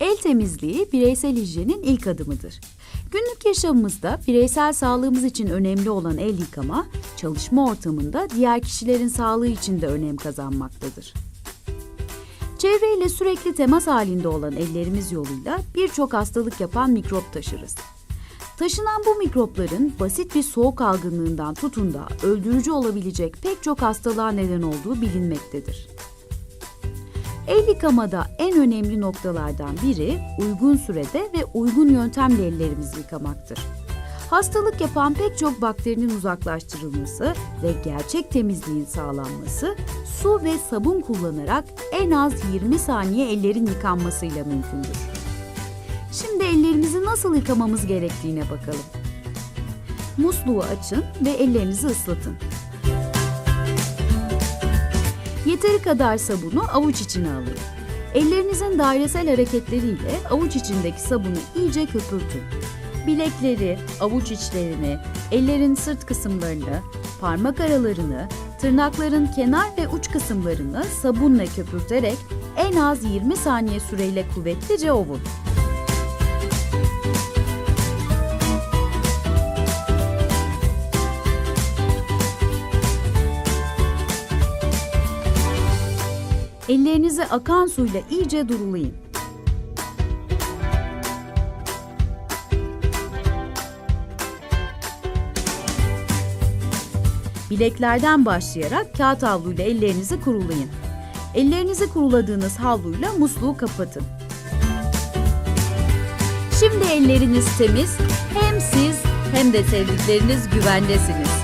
El temizliği bireysel hijyenin ilk adımıdır. Günlük yaşamımızda bireysel sağlığımız için önemli olan el yıkama, çalışma ortamında diğer kişilerin sağlığı için de önem kazanmaktadır. Çevreyle sürekli temas halinde olan ellerimiz yoluyla birçok hastalık yapan mikrop taşırız. Taşınan bu mikropların basit bir soğuk algınlığından tutun da öldürücü olabilecek pek çok hastalığa neden olduğu bilinmektedir. El yıkamada en önemli noktalardan biri uygun sürede ve uygun yöntemle ellerimizi yıkamaktır. Hastalık yapan pek çok bakterinin uzaklaştırılması ve gerçek temizliğin sağlanması su ve sabun kullanarak en az 20 saniye ellerin yıkanmasıyla mümkündür. Şimdi ellerimizi nasıl yıkamamız gerektiğine bakalım. Musluğu açın ve ellerinizi ıslatın. Yeteri kadar sabunu avuç içine alın. Ellerinizin dairesel hareketleriyle avuç içindeki sabunu iyice köpürtün. Bilekleri, avuç içlerini, ellerin sırt kısımlarını, parmak aralarını, tırnakların kenar ve uç kısımlarını sabunla köpürterek en az 20 saniye süreyle kuvvetlice ovun. Ellerinizi akan suyla iyice durulayın. Bileklerden başlayarak kağıt havluyla ellerinizi kurulayın. Ellerinizi kuruladığınız havluyla musluğu kapatın. Şimdi elleriniz temiz, hem siz hem de sevdikleriniz güvendesiniz.